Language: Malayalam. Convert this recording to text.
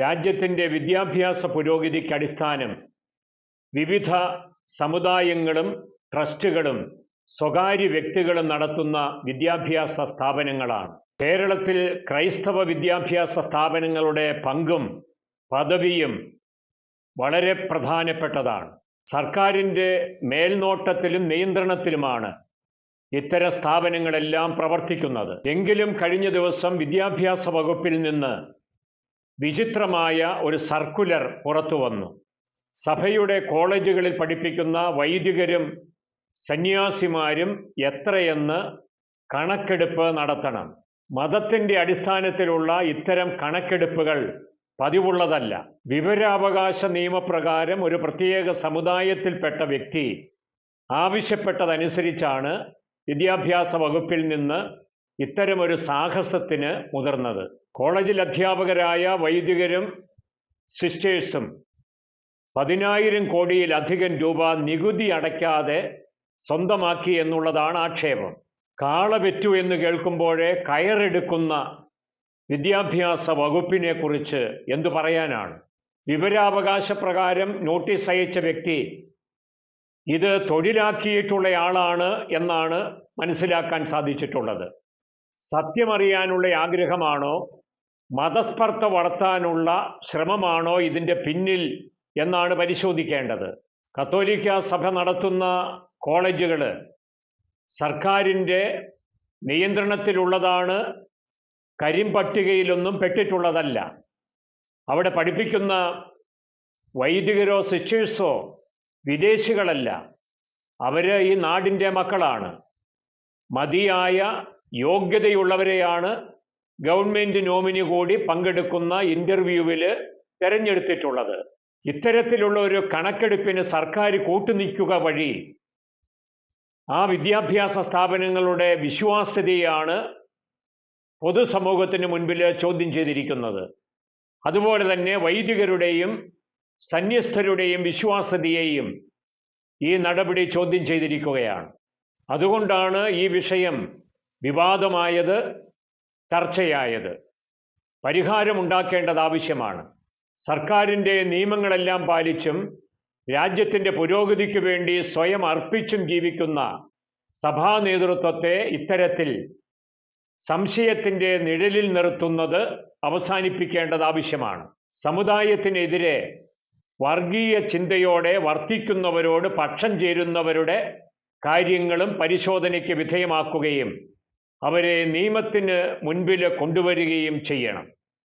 രാജ്യത്തിന്റെ വിദ്യാഭ്യാസ പുരോഗതിക്ക് അടിസ്ഥാനം വിവിധ സമുദായങ്ങളും ട്രസ്റ്റുകളും സ്വകാര്യ വ്യക്തികളും നടത്തുന്ന വിദ്യാഭ്യാസ സ്ഥാപനങ്ങളാണ്. കേരളത്തിൽ ക്രൈസ്തവ വിദ്യാഭ്യാസ സ്ഥാപനങ്ങളുടെ പങ്കും പദവിയും വളരെ പ്രധാനപ്പെട്ടതാണ്. സർക്കാരിന്റെ മേൽനോട്ടത്തിലും നിയന്ത്രണത്തിലുമാണ് ഇത്തരം സ്ഥാപനങ്ങളെല്ലാം പ്രവർത്തിക്കുന്നത്. എങ്കിലും കഴിഞ്ഞ ദിവസം വിദ്യാഭ്യാസ വകുപ്പിൽ നിന്ന് വിചിത്രമായ ഒരു സർക്കുലർ പുറത്തു വന്നു. സഭയുടെ കോളേജുകളിൽ പഠിപ്പിക്കുന്ന വൈദികരും സന്യാസിമാരും എത്രയെന്ന് കണക്കെടുപ്പ് നടത്തണം. മതത്തിന്റെ അടിസ്ഥാനത്തിലുള്ള ഇത്തരം കണക്കെടുപ്പുകൾ പതിവുള്ളതല്ല. വിവരാവകാശ നിയമപ്രകാരം ഒരു പ്രത്യേക സമുദായത്തിൽപ്പെട്ട വ്യക്തി ആവശ്യപ്പെട്ടതനുസരിച്ചാണ് വിദ്യാഭ്യാസ വകുപ്പിൽ നിന്ന് ഇത്തരമൊരു സാഹസത്തിന് മുതിർന്നത്. കോളേജിൽ അധ്യാപകരായ വൈദികരും സിസ്റ്റേഴ്സും പതിനായിരം കോടിയിലധികം രൂപ നികുതി അടയ്ക്കാതെ സ്വന്തമാക്കി എന്നുള്ളതാണ് ആക്ഷേപം. കാള പെറ്റു എന്ന് കേൾക്കുമ്പോഴേ കയറെടുക്കുന്ന വിദ്യാഭ്യാസ വകുപ്പിനെ കുറിച്ച് എന്തു പറയാനാണ്? വിവരാവകാശ പ്രകാരം നോട്ടീസ് അയച്ച വ്യക്തി ഇത് തൊഴിലാക്കിയിട്ടുള്ളയാളാണ് എന്നാണ് മനസ്സിലാക്കാൻ സാധിച്ചിട്ടുള്ളത്. സത്യമറിയാനുള്ള ആഗ്രഹമാണോ? മതസ്പർദ്ധ വളർത്താനുള്ള ശ്രമമാണോ ഇതിന്റെ പിന്നിൽ എന്നാണ് പരിശോധിക്കേണ്ടത്. കത്തോലിക്ക സഭ നടത്തുന്ന കോളേജുകൾ സർക്കാരിന്റെ നിയന്ത്രണത്തിലുള്ളതാണ് കരിമ്പട്ടികയിലൊന്നും പെട്ടിട്ടുള്ളതല്ല. അവിടെ പഠിപ്പിക്കുന്ന വൈദികരോ സിസ്റ്റേഴ്സോ വിദേശികളല്ല. അവർ ഈ നാടിന്റെ മക്കളാണ്. മതിയായ യോഗ്യതയുള്ളവരെയാണ് ഗവൺമെന്റ് നോമിനി കൂടി പങ്കെടുക്കുന്ന ഇന്റർവ്യൂവിൽ തെരഞ്ഞെടുത്തിട്ടുള്ളത്. ഇത്തരത്തിലുള്ള ഒരു കണക്കെടുപ്പിന് സർക്കാർ കൂട്ടുനിൽക്കുക വഴി ആ വിദ്യാഭ്യാസ സ്ഥാപനങ്ങളുടെ വിശ്വാസ്യതയാണ് പൊതുസമൂഹത്തിന് മുൻപിൽ ചോദ്യം ചെയ്തിരിക്കുന്നത്. അതുപോലെ തന്നെ വൈദികരുടെയും സന്യസ്തരുടെയും വിശ്വാസ്യതയെയും ഈ നടപടി ചോദ്യം ചെയ്തിരിക്കുകയാണ്. അതുകൊണ്ടാണ് ഈ വിഷയം വിവാദമായത് ചർച്ചയായത്. പരിഹാരമുണ്ടാക്കേണ്ടത് ആവശ്യമാണ്. സർക്കാരിന്റെ നിയമങ്ങളെല്ലാം പാലിച്ചും രാജ്യത്തിന്റെ പുരോഗതിക്ക് വേണ്ടി സ്വയം അർപ്പിച്ചും ജീവിക്കുന്ന സഭാ നേതൃത്വത്തെ ഇത്തരത്തിൽ സംശയത്തിന്റെ നിഴലിൽ നിർത്തുന്നത് അവസാനിപ്പിക്കേണ്ടത് ആവശ്യമാണ്. സമുദായത്തിനെതിരെ വർഗീയ ചിന്തയോടെ വർത്തിക്കുന്നവരോട് പക്ഷം ചേരുന്നവരുടെ കാര്യങ്ങളും പരിശോധനയ്ക്ക് വിധേയമാക്കുകയും അവരെ നിയമത്തിന് മുൻപിൽ കൊണ്ടുവരികയും ചെയ്യണം.